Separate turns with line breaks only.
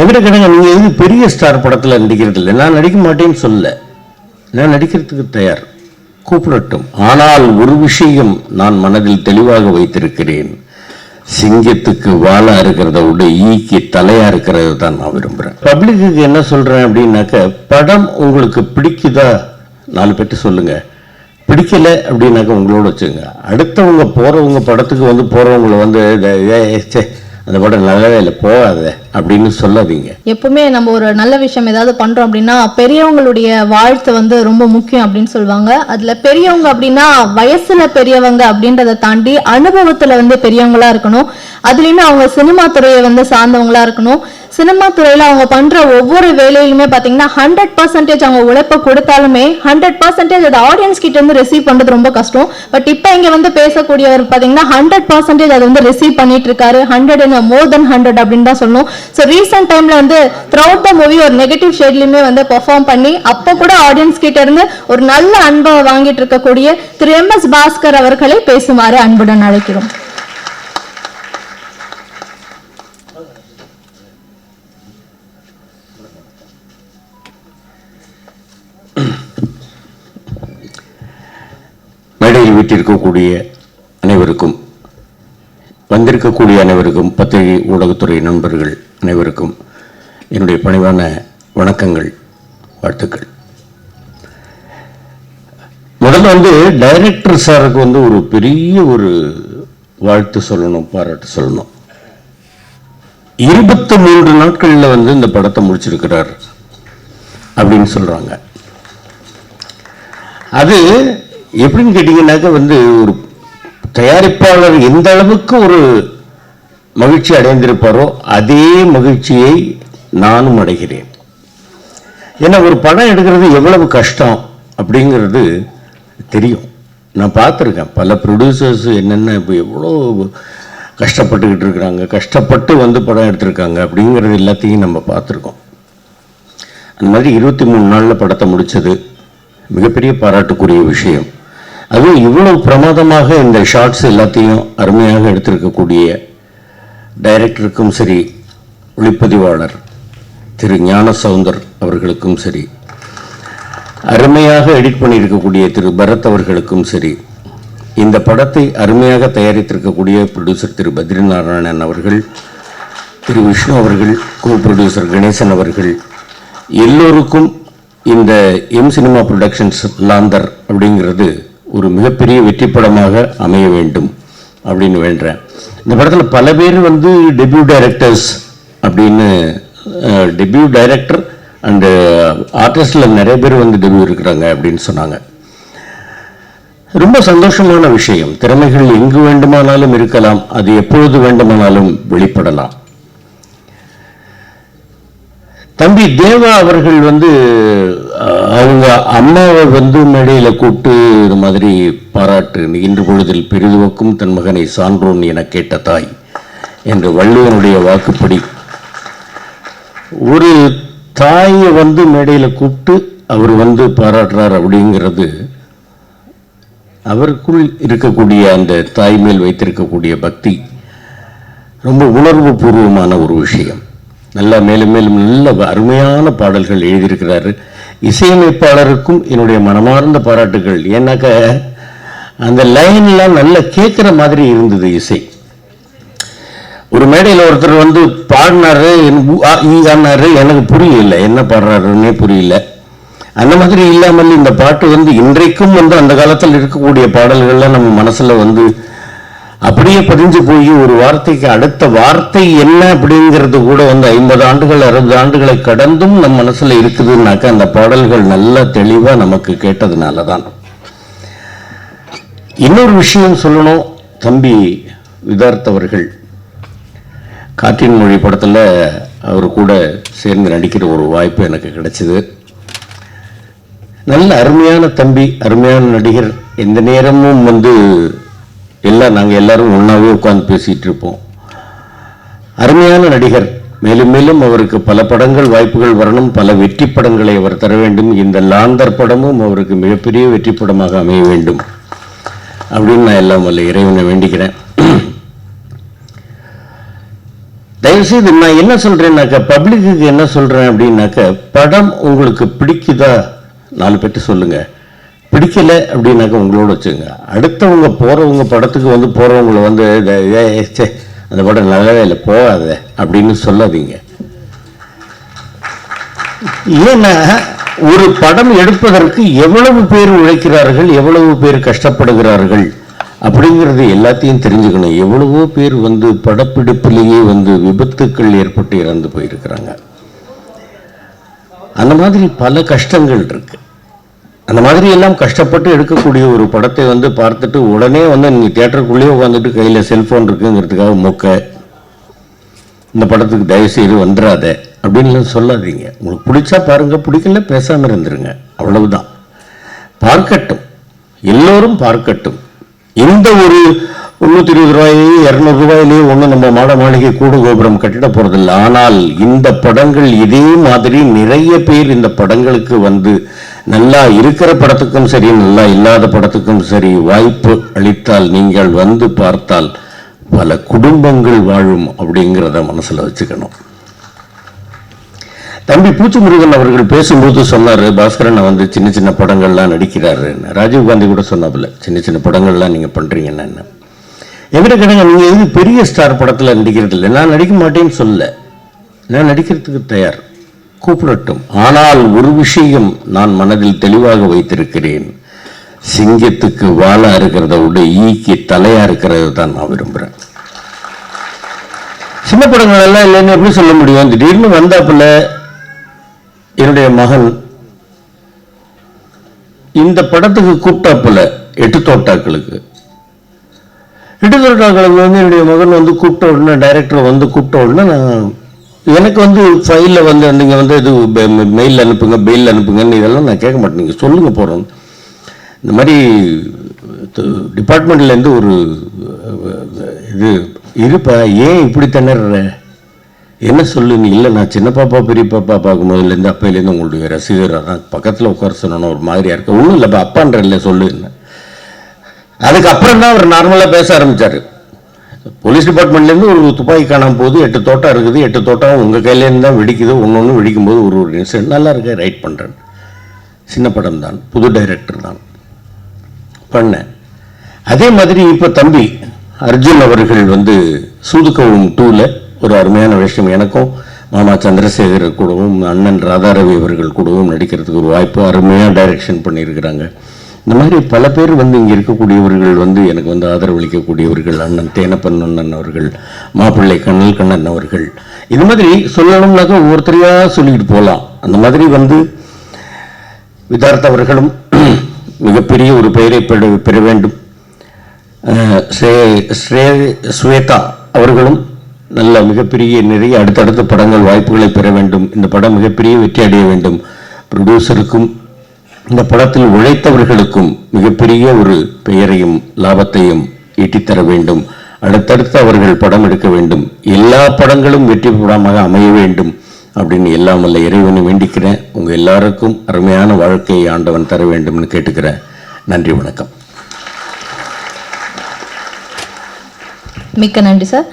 எங்கிட்ட கேட்டாங்க நீங்கள் எது பெரிய ஸ்டார் படத்தில் நடிக்கிறது இல்லை நான் நடிக்க மாட்டேன்னு சொல்லல. நான் நடிக்கிறதுக்கு தயார். கூப்பிடட்டும். ஆனால் ஒரு விஷயம் நான் மனதில் தெளிவாக வைத்திருக்கிறேன். சிங்கத்துக்கு வாழா இருக்கிறத விட ஈக்கு தலையா இருக்கிறது தான் நான் விரும்புகிறேன் பப்ளிக்கு என்ன சொல்கிறேன் அப்படின்னாக்க படம் உங்களுக்கு பிடிக்குதா? நாலு பேர்ட்டு சொல்லுங்க. பிடிக்கல அப்படின்னாக்க உங்களோட வச்சுங்க அடுத்தவங்க போறவங்க படத்துக்கு வந்து போறவங்களை வந்து அந்த படம் நல்லாவே இல்லை போகாத அப்படின்னு சொல்லாதீங்க.
எப்பவுமே நம்ம ஒரு நல்ல விஷயம் ஏதாவது பண்றோம் அப்படின்னா பெரியவங்களுடைய வாழ்த்து வந்து ரொம்ப முக்கியம் அப்படின்னு சொல்லுவாங்க. அதுல பெரியவங்க அப்படின்னா வயசுல பெரியவங்க அப்படின்றத தாண்டி அனுபவத்துல வந்து பெரியவங்களா இருக்கணும். அதுலயுமே அவங்க சினிமா துறையை வந்து சார்ந்தவங்களா இருக்கணும். சினிமா துறையில் அவங்க பண்ணுற ஒவ்வொரு வேலையிலுமே பார்த்தீங்கன்னா ஹண்ட்ரட் பர்சன்டேஜ் அவங்க உழைப்ப கொடுத்தாலுமே ஹண்ட்ரட் பர்சன்டேஜ் அது ஆடியன்ஸ் கிட்ட இருந்து ரிசீவ் பண்ணுறது ரொம்ப கஷ்டம். பட் இப்போ இங்கே வந்து பேசக்கூடியவர் பார்த்தீங்கன்னா ஹண்ட்ரட் பர்சன்டேஜ் அதை வந்து ரிசீவ் பண்ணிட்டு இருக்காரு. ஹண்ட்ரட் மோர் தென் ஹண்ட்ரட் அப்படின்னு தான் சொல்லணும். ஸோ ரீசெண்ட் டைம்ல வந்து த்ரௌட் த மூவி ஒரு நெகட்டிவ் ஷேட்லையுமே வந்து பெர்ஃபார்ம் பண்ணி அப்போ கூட ஆடியன்ஸ் கிட்ட இருந்து ஒரு நல்ல அன்பை வாங்கிட்டு இருக்கக்கூடிய திரு எம் எஸ் பாஸ்கர் அவர்களை பேசுமாறு அன்புடன் அழைக்கிறோம்.
வீட்டிற்கக்கூடிய அனைவருக்கும் வந்திருக்கக்கூடிய அனைவருக்கும் பத்திரிகை ஊடகத்துறை நண்பர்கள் அனைவருக்கும் என்னுடைய பணிவான வணக்கங்கள் வாழ்த்துக்கள். முதல்ல வந்து டைரக்டர் சாருக்கு வந்து ஒரு பெரிய ஒரு வாழ்த்து சொல்லணும் பாராட்டு சொல்லணும். இருபத்தி மூன்று நாட்களில் வந்து இந்த படத்தை முடிச்சிருக்கிறார் அப்படின்னு சொல்றாங்க. அது எப்படின்னு கேட்டீங்கன்னாக்க வந்து ஒரு தயாரிப்பாளர் எந்த அளவுக்கு ஒரு மகிழ்ச்சி அடைந்திருப்பாரோ அதே மகிழ்ச்சியை நானும் அடைகிறேன். ஏன்னா ஒரு படம் எடுக்கிறது எவ்வளவு கஷ்டம் அப்படிங்கிறது தெரியும். நான் பார்த்துருக்கேன். பல ப்ரொடியூசர்ஸ் என்னென்ன இப்போ எவ்வளோ கஷ்டப்பட்டுக்கிட்டு இருக்கிறாங்க கஷ்டப்பட்டு வந்து படம் எடுத்திருக்காங்க அப்படிங்கிறது எல்லாத்தையும் நம்ம பார்த்துருக்கோம். அந்த மாதிரி இருபத்தி மூணு நாளில் படத்தை முடித்தது மிகப்பெரிய பாராட்டுக்குரிய விஷயம். அதுவும் இவ்வளவு பிரமாதமாக இந்த ஷார்ட்ஸ் எல்லாத்தையும் அருமையாக எடுத்திருக்கக்கூடிய டைரக்டருக்கும் சரி ஒளிப்பதிவாளர் திரு ஞான சவுந்தர் அவர்களுக்கும் சரி அருமையாக எடிட் பண்ணியிருக்கக்கூடிய திரு பரத் அவர்களுக்கும் சரி இந்த படத்தை அருமையாக தயாரித்திருக்கக்கூடிய ப்ரொடியூசர் திரு பத்ரிநாராயணன் அவர்கள் திரு விஷ்ணு அவர்கள் கோ ப்ரொடியூசர் கணேசன் அவர்கள் எல்லோருக்கும் இந்த எம் சினிமா ப்ரொடக்ஷன்ஸ் லாந்தர் அப்படிங்கிறது ஒரு மிகப்பெரிய வெற்றி படமாக அமைய வேண்டும் அப்படின்னு வேண்டுறேன் இந்த படத்தில் பல பேர் வந்து டெபியூ டைரக்டர்ஸ் அப்படின்னு டெபியூ டைரக்டர் அண்டு ஆர்டிஸ்டில் நிறைய பேர் வந்து டெபியூ இருக்கிறாங்க அப்படின்னு சொன்னாங்க. ரொம்ப சந்தோஷமான விஷயம். திறமைகள் எங்கு வேண்டுமானாலும் இருக்கலாம் அது எப்பொழுது வேண்டுமானாலும் வெளிப்படலாம். தம்பி தேவா அவர்கள் வந்து அவங்க அம்மாவை வந்து மேடையில் கூப்பிட்டு இது மாதிரி பாராட்டு இன்று பொழுதில் பெரிதுவக்கும் தன் மகனை சான்றோன் என கேட்ட தாய் என்று வள்ளுவனுடைய வாக்குப்படி. ஒரு தாயை வந்து மேடையில் கூப்பிட்டு அவர் வந்து பாராட்டுறார் அப்படிங்கிறது அவருக்குள் இருக்கக்கூடிய அந்த தாய் மேல் வைத்திருக்கக்கூடிய பக்தி ரொம்ப உணர்வு பூர்வமான ஒரு விஷயம். நல்லா மேலும் மேலும் நல்ல அருமையான பாடல்கள் எழுதியிருக்கிறாரு. இசையமைப்பாளருக்கும் என்னுடைய மனமார்ந்த பாராட்டுகள். ஏன்னாக்க அந்த லைன்லாம் நல்லா கேட்குற மாதிரி இருந்தது இசை. ஒரு மேடையில் ஒருத்தர் வந்து பாடினாரு எனக்கு ஆனாரு எனக்கு புரியல. என்ன பாடுறாருன்னே புரியல. அந்த மாதிரி இல்லாமல் இந்த பாட்டு வந்து இன்றைக்கும் வந்து அந்த காலத்தில் இருக்கக்கூடிய பாடல்கள்லாம் நம்ம மனசுல வந்து அப்படியே பதிஞ்சு போய் ஒரு வார்த்தைக்கு அடுத்த வார்த்தை என்ன அப்படிங்கிறது கூட வந்து ஐம்பது ஆண்டுகள் அறுபது ஆண்டுகளை கடந்தும் நம் மனசுல இருக்குதுன்னாக்கா அந்த பாடல்கள் நல்லா தெளிவா நமக்கு கேட்டதுனால தான் இன்னொரு விஷயம் சொல்லணும் தம்பி விதார்த்தவர்கள் காற்றின் மொழி படத்தில் அவர் கூட சேர்ந்து நடிக்கிற ஒரு வாய்ப்பு எனக்கு கிடைச்சிது. நல்ல அருமையான தம்பி அருமையான நடிகர். எந்த நேரமும் வந்து எல்லாம் நாங்கள் எல்லாரும் ஒன்றாவே உட்காந்து பேசிகிட்டு இருப்போம் அருமையான நடிகர். மேலும் மேலும் அவருக்கு பல படங்கள் வாய்ப்புகள் வரணும். பல வெற்றி படங்களை அவர் தர வேண்டும். இந்த லாந்தர் படமும் அவருக்கு மிகப்பெரிய வெற்றி படமாக அமைய வேண்டும். அப்படின்னு நான் எல்லாம் வல்ல இறைவனை வேண்டிக்கிறேன். தயவுசெய்து நான் என்ன சொல்கிறேன்னாக்கா பப்ளிக்கு என்ன சொல்கிறேன் அப்படின்னாக்க படம் உங்களுக்கு பிடிக்குதா? நாலு பேர்ட்டு சொல்லுங்கள் பிடிக்கல அப்படின்னாக்க உங்களோட வச்சுங்க அடுத்தவங்க போகிறவங்க படத்துக்கு வந்து போகிறவங்கள வந்து அந்த படம் நல்லாவே இல்லை போகாத அப்படின்னு சொல்லாதீங்க. ஏன்னா ஒரு படம் எடுப்பதற்கு எவ்வளவு பேர் உழைக்கிறார்கள் எவ்வளவு பேர் கஷ்டப்படுகிறார்கள் அப்படிங்கிறது எல்லாத்தையும் தெரிஞ்சுக்கணும். எவ்வளவோ பேர் வந்து படப்பிடிப்பிலேயே வந்து விபத்துக்கள் ஏற்பட்டு இறந்து போயிருக்கிறாங்க. அந்த மாதிரி பல கஷ்டங்கள் இருக்குது அந்த மாதிரி எல்லாம் கஷ்டப்பட்டு எடுக்கக்கூடிய ஒரு படத்தை வந்து பார்த்துட்டு உடனே வந்து நீங்கள் தியேட்டருக்குள்ளேயே உட்காந்துட்டு கையில செல்போன் இருக்குங்கிறதுக்காக மொக்க இந்த படத்துக்கு தயவு செய்து வந்துடாத அப்படின்லாம் சொல்லாதீங்க. உங்களுக்கு பிடிச்சா பாருங்க பிடிக்கல பேசாம இருந்துருங்க. அவ்வளவுதான். பார்க்கட்டும். எல்லோரும் பார்க்கட்டும். இந்த ஒரு முந்நூற்றி இருபது ரூபாயே இரநூறு ரூபாயிலேயே ஒன்றும் நம்ம மாட மாளிகை கூடு கோபுரம் கட்டிட போறதில்லை. ஆனால் இந்த படங்கள் இதே மாதிரி நிறைய பேர் இந்த படங்களுக்கு வந்து நல்லா இருக்கிற படத்துக்கும் சரி நல்லா இல்லாத படத்துக்கும் சரி வாய்ப்பு அளித்தால் நீங்கள் வந்து பார்த்தால் பல குடும்பங்கள் வாழும் அப்படிங்கிறத மனசுல வச்சுக்கணும். தம்பி பூச்சி முருகன் அவர்கள் பேசும்போது சொன்னாரு பாஸ்கரன் வந்து சின்ன சின்ன படங்கள்லாம் நடிக்கிறாரு ராஜீவ் காந்தி கூட சொன்னாப்புல சின்ன சின்ன படங்கள்லாம் நீங்க என்ன எங்கிட்ட என்கிட்ட கேட்டாங்க நீங்க எது பெரிய ஸ்டார் படத்தில் நடிக்கிறது இல்லை நான் நடிக்க மாட்டேன்னு சொல்ல நான் நடிக்கிறதுக்கு தயார். கூப்பிடட்டும். ஆனால் ஒரு விஷயம் நான் மனதில் தெளிவாக வைத்திருக்கிறேன். சிங்கத்துக்கு வாழா இருக்கிறத விட ஈக்கு தலையா இருக்கிறது தான் நான் விரும்புறேன். சின்ன படங்கள் எல்லாம் இல்லைன்னு எப்படி சொல்ல முடியும்? திடீர்னு வந்தாப்புல என்னுடைய மகன் இந்த படத்துக்கு கூப்பிட்டாப்புல எட்டு தோட்டாக்களுக்கு. எட்டு தோட்டாக்களுக்கு வந்து என்னுடைய மகன் வந்து கூப்பிட்ட உடனே டைரக்டர் வந்து கூப்பிட்ட உடனே நான் எனக்கு வந்து ஃபைலில் வந்து நீங்கள் வந்து இது மெயில் அனுப்புங்க பெயில் அனுப்புங்கன்னு இதெல்லாம் நான் கேட்க மாட்டேன். நீங்கள் சொல்லுங்கள் போகிறோம் இந்த மாதிரி டிபார்ட்மெண்ட்லேருந்து ஒரு இது இருப்பா ஏன் இப்படி திணற என்ன சொல்லு நீ இல்லை நான் சின்ன பாப்பா பெரிய பாப்பா பார்க்கும்போதுலேருந்து அப்பையிலேருந்து உங்களுடைய ரசிகராக தான் பக்கத்தில் உட்கார சொன்னோன்னு ஒரு மாதிரியாக இருக்கு? ஒன்றும் இல்லைப்பா அப்பான்ற இல்லை சொல்லு என்ன? அதுக்கப்புறம் தான் அவர் நார்மலாக பேச ஆரம்பிச்சாரு. போலீஸ் டிபார்ட்மெண்ட்லேருந்து ஒரு துப்பாக்கி காணாம போது எட்டு தோட்டம் இருக்குது எட்டு தோட்டம் உங்கள் கையிலேருந்து தான் வெடிக்குது ஒன்று ஒன்று வெடிக்கும்போது ஒரு ஒரு இன்சிடென்ட் நல்லா இருக்கு ரைட் பண்ணுறேன் சின்ன படம் தான் புது டைரக்டர் தான். பண்ணேன். அதே மாதிரி இப்போ தம்பி அர்ஜுன் அவர்கள் வந்து சூதுக்கவும் டூவில் ஒரு அருமையான விஷயம் எனக்கும் மாமா சந்திரசேகர் கூடவும் அண்ணன் ராதாரவி அவர்கள் கூடவும் நடிக்கிறதுக்கு ஒரு வாய்ப்பு அருமையாக டைரக்ஷன் பண்ணியிருக்கிறாங்க. இந்த மாதிரி பல பேர் வந்து இங்கே இருக்கக்கூடியவர்கள் வந்து எனக்கு வந்து ஆதரவளிக்கக்கூடியவர்கள் அண்ணன் தேனப்பன் அண்ணன் அவர்கள் மாப்பிள்ளை கண்ணல் கண்ணன் அவர்கள். இது மாதிரி சொல்லணும்னாக்கா ஒவ்வொருத்தரையாக சொல்லிட்டு போகலாம் அந்த மாதிரி வந்து விதார்த்த அவர்களும் மிகப்பெரிய ஒரு பெயரை பெற பெற வேண்டும். ஸ்ரே- ஸ்ரே- ஸ்வேதா அவர்களும் நல்ல மிகப்பெரிய நிறைய அடுத்தடுத்த படங்கள் வாய்ப்புகளை பெற வேண்டும். இந்த படம் மிகப்பெரிய வெற்றி அடைய வேண்டும். ப்ரொடியூசருக்கும் இந்த படத்தில் உழைத்தவர்களுக்கும் மிகப்பெரிய ஒரு பெயரையும் லாபத்தையும் ஈட்டித்தர வேண்டும். அடுத்தடுத்து அவர்கள் படம் எடுக்க வேண்டும். எல்லா படங்களும் வெற்றி படமாக அமைய வேண்டும் அப்படின்னு எல்லாம் வல்ல இறைவனை வேண்டிக்கிறேன். உங்க எல்லாருக்கும் அருமையான வாழ்க்கையை ஆண்டவன் தர வேண்டும்னு கேட்டுக்கிறேன். நன்றி வணக்கம்.
மிக்க நன்றி சார்.